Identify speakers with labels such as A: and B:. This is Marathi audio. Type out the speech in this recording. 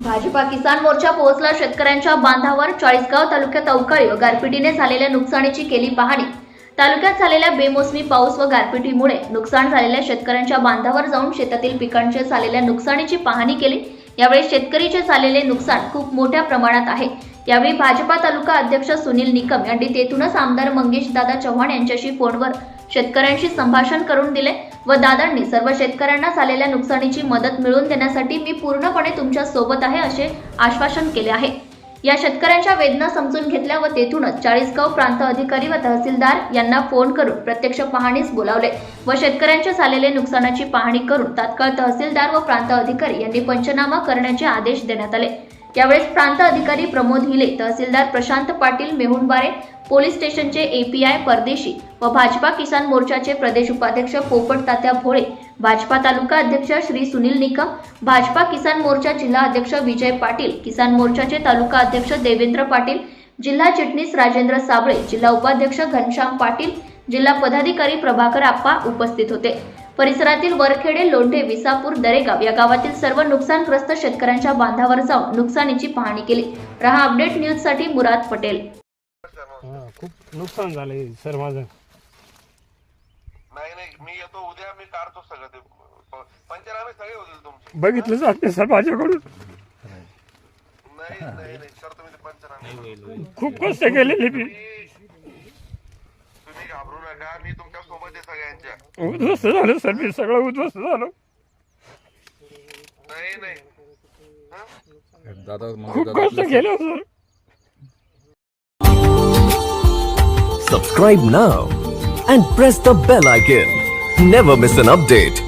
A: भाजपा किसान मोर्चा पोहोचला शेतकऱ्यांच्या बांधावर चाळीसगाव तालुक्यात अवकाळी व गारपिटीने झालेल्या नुकसानीची केली पाहणी. तालुक्यात झालेल्या बेमोसमी पाऊस व गारपिटीमुळे नुकसान झालेल्या शेतकऱ्यांच्या बांधावर जाऊन शेतातील पिकांचे झालेल्या नुकसानीची पाहणी केली. यावेळी शेतकरीचे झालेले नुकसान खूप मोठ्या प्रमाणात आहे. यावेळी भाजपा तालुका अध्यक्ष सुनील निकम यांनी तेथूनच आमदार मंगेश दादा चव्हाण यांच्याशी फोनवर शेतकऱ्यांशी संभाषण करून दिले व दादांनी सर्व शेतकऱ्यांना झालेल्या नुकसानीची मदत मिळवून देण्यासाठी मी पूर्णपणे तुमच्यासोबत आहे असे आश्वासन केले आहे. या शेतकऱ्यांच्या वेदना समजून घेतल्या व तेथूनच चाळीसगाव प्रांत अधिकारी व तहसीलदार यांना फोन करून प्रत्यक्ष पाहणीस बोलावले व शेतकऱ्यांच्या झालेले नुकसानाची पाहणी करून तात्काळ तहसीलदार व प्रांत अधिकारी यांनी पंचनामा करण्याचे आदेश देण्यात आले. यावेळेस प्रांत अधिकारी प्रमोद हिले तहसीलदार प्रशांत पाटील मेहुणबारे पोलीस स्टेशनचे एपीआय परदेशी व भाजपा किसान मोर्चाचे प्रदेश उपाध्यक्ष पोपट तात्या भोळे भाजपा तालुका अध्यक्ष श्री सुनील निकम भाजपा किसान मोर्चा जिल्हा अध्यक्ष विजय पाटील किसान मोर्चाचे तालुका अध्यक्ष देवेंद्र पाटील जिल्हा चिटणीस राजेंद्र साबळे जिल्हा उपाध्यक्ष घनश्याम पाटील जिल्हा पदाधिकारी प्रभाकर आप्पा उपस्थित होते. परिसरातील वरखेडे लोंढे विसापूर दरेगाव या गावातील सर्व नुकसानग्रस्त शेतकऱ्यांच्या बांधावर जाऊन नुकसानीची पाहणी केली. रहा अपडेट न्यूजसाठी मुराद पटेल.
B: हा खूप नुकसान झालंय सर माझं.
C: नाही नाही मी येतो उद्या मी काढतो सगळं ते. प- पंचनामे सगळे होतील तुमचे.
B: बघितलं जात नाही सर माझ्याकडून.
C: नाही नाही नाही सर तुम्ही ते पंचनामे
B: खूप कष्ट केलेले मी.
C: घाबरू नका मी तुमच्यासोबत आहे सगळ्यांच्या
B: उद्ध्वस्त झालं सर मी सगळं उद्ध्वस्त झालो
C: नाही नाही हं?
D: दादा मग
B: खूप
D: दादा
B: कष्ट केलं sir
E: Subscribe now and press the bell icon. Never miss an update.